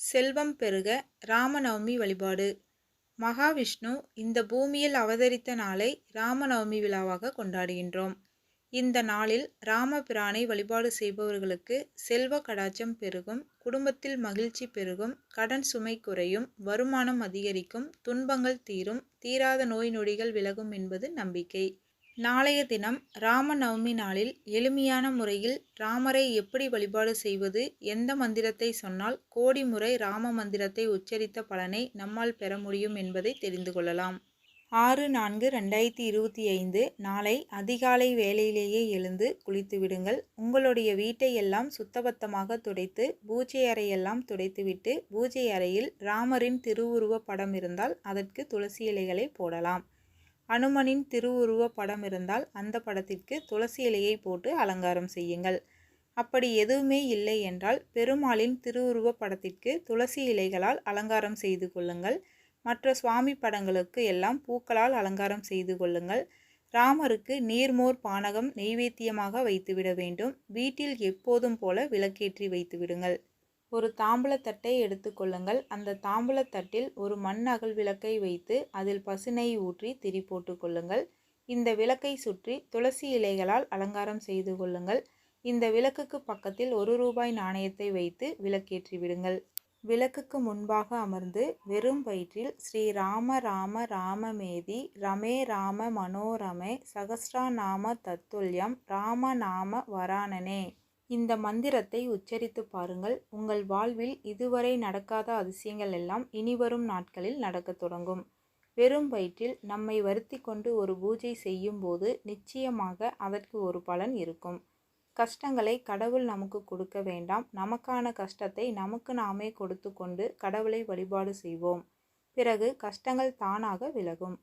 செல்வம் பெருக ராமநவமி வழிபாடு. மகாவிஷ்ணு இந்த பூமியில் அவதரித்த நாளை ராமநவமி விழாவாக கொண்டாடுகின்றோம். இந்த நாளில் ராமபிரானை வழிபாடு செய்பவர்களுக்கு செல்வ கடாச்சம் பெருகும் குடும்பத்தில் மகிழ்ச்சி பெருகும் கடன் சுமை குறையும் வருமானம் அதிகரிக்கும் துன்பங்கள் தீரும் தீராத நோய் நொடிகள் விலகும் என்பது நம்பிக்கை. நாளைய தினம் ராம நவமி நாளில் எளிமையான முறையில் ராமரை எப்படி வழிபாடு செய்வது எந்த மந்திரத்தை சொன்னால் கோடி முறை ராம மந்திரத்தை உச்சரித்த பலனை நம்மால் பெற முடியும் என்பதை தெரிந்து கொள்ளலாம். ஆறு நான்கு ரெண்டாயிரத்தி இருபத்தி ஐந்து நாளை அதிகாலை வேலையிலேயே எழுந்து குளித்து விடுங்கள். உங்களுடைய வீட்டை எல்லாம் சுத்தபத்தமாக துடைத்து பூஜை அறையெல்லாம் துடைத்துவிட்டு பூஜை அறையில் ராமரின் திருவுருவ படம் இருந்தால் அதற்கு துளசி இலைகளை போடலாம். அனுமனின் திருவுருவ படம் இருந்தால் அந்த படத்திற்கு துளசி இலையை போட்டு அலங்காரம் செய்யுங்கள். அப்படி எதுவுமே இல்லை என்றால் பெருமாளின் திருவுருவ படத்திற்கு துளசி இலைகளால் அலங்காரம் செய்து கொள்ளுங்கள். மற்ற சுவாமி படங்களுக்கு எல்லாம் பூக்களால் அலங்காரம் செய்து கொள்ளுங்கள். ராமருக்கு நீர்மோர் பானகம் நெய்வேத்தியமாக வைத்துவிட வேண்டும். வீட்டில் எப்போதும் போல விளக்கேற்றி வைத்துவிடுங்கள். ஒரு தாம்பூலத்தட்டை எடுத்துக்கொள்ளுங்கள் அந்த தாம்பூலத்தட்டில் ஒரு மண் அகல் விளக்கை வைத்து அதில் பசுனை ஊற்றி திரி போட்டு கொள்ளுங்கள். இந்த விளக்கை சுற்றி துளசி இலைகளால் அலங்காரம் செய்து கொள்ளுங்கள். இந்த விளக்குக்கு பக்கத்தில் ஒரு ரூபாய் நாணயத்தை வைத்து விளக்கேற்றி விடுங்கள். விளக்குக்கு முன்பாக அமர்ந்து வெறும் வயிற்றில் ஸ்ரீ ராம ராம ராமமேதி ரமே ராம மனோரமே சகஸ்ரநாம தத்துல்யம் ராம நாம வராணனே இந்த மந்திரத்தை உச்சரித்து பாருங்கள். உங்கள் வாழ்வில் இதுவரை நடக்காத அதிசயங்கள் எல்லாம் இனிவரும் நாட்களில் நடக்கத் தொடங்கும். வெறும் வயிற்றில் நம்மை வருத்தி கொண்டு ஒரு பூஜை செய்யும் போது நிச்சயமாக அதற்கு ஒரு பலன் இருக்கும். கஷ்டங்களை கடவுள் நமக்கு கொடுக்க வேண்டாம். நமக்கான கஷ்டத்தை நமக்கு நாமே கொடுத்து கொண்டு கடவுளை வழிபாடு செய்வோம். பிறகு கஷ்டங்கள் தானாக விலகும்.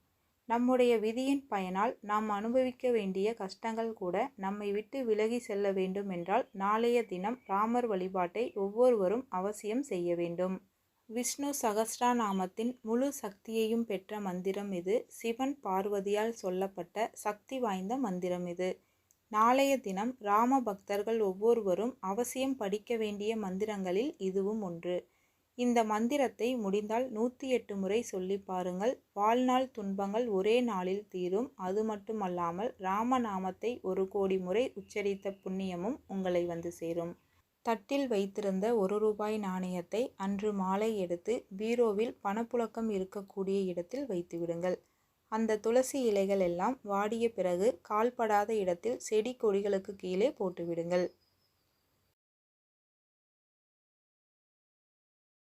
நம்முடைய விதியின் பயனால் நாம் அனுபவிக்க வேண்டிய கஷ்டங்கள் கூட நம்மை விட்டு விலகி செல்ல வேண்டும் என்றால் நாளைய தினம் ராமர் வழிபாட்டை ஒவ்வொருவரும் அவசியம் செய்ய வேண்டும். விஷ்ணு சகஸ்ரநாமத்தின் முழு சக்தியையும் பெற்ற மந்திரம் இது. சிவன் பார்வதியால் சொல்லப்பட்ட சக்தி வாய்ந்த மந்திரம் இது. நாளைய தினம் ராம பக்தர்கள் ஒவ்வொருவரும் அவசியம் படிக்க வேண்டிய மந்திரங்களில் இதுவும் ஒன்று. இந்த மந்திரத்தை முடிந்தால் நூற்றி எட்டு முறை சொல்லி பாருங்கள். வாழ்நாள் துன்பங்கள் ஒரே நாளில் தீரும். அது மட்டுமல்லாமல் ராமநாமத்தை ஒரு கோடி முறை உச்சரித்த புண்ணியமும் உங்களை வந்து சேரும். தட்டில் வைத்திருந்த ஒரு ரூபாய் நாணயத்தை அன்று மாலை எடுத்து பீரோவில் பணப்புழக்கம் இருக்கக்கூடிய இடத்தில் வைத்துவிடுங்கள் அந்த துளசி இலைகள் எல்லாம் வாடிய பிறகு கால்படாத இடத்தில் செடி கொடிகளுக்கு கீழே போட்டுவிடுங்கள்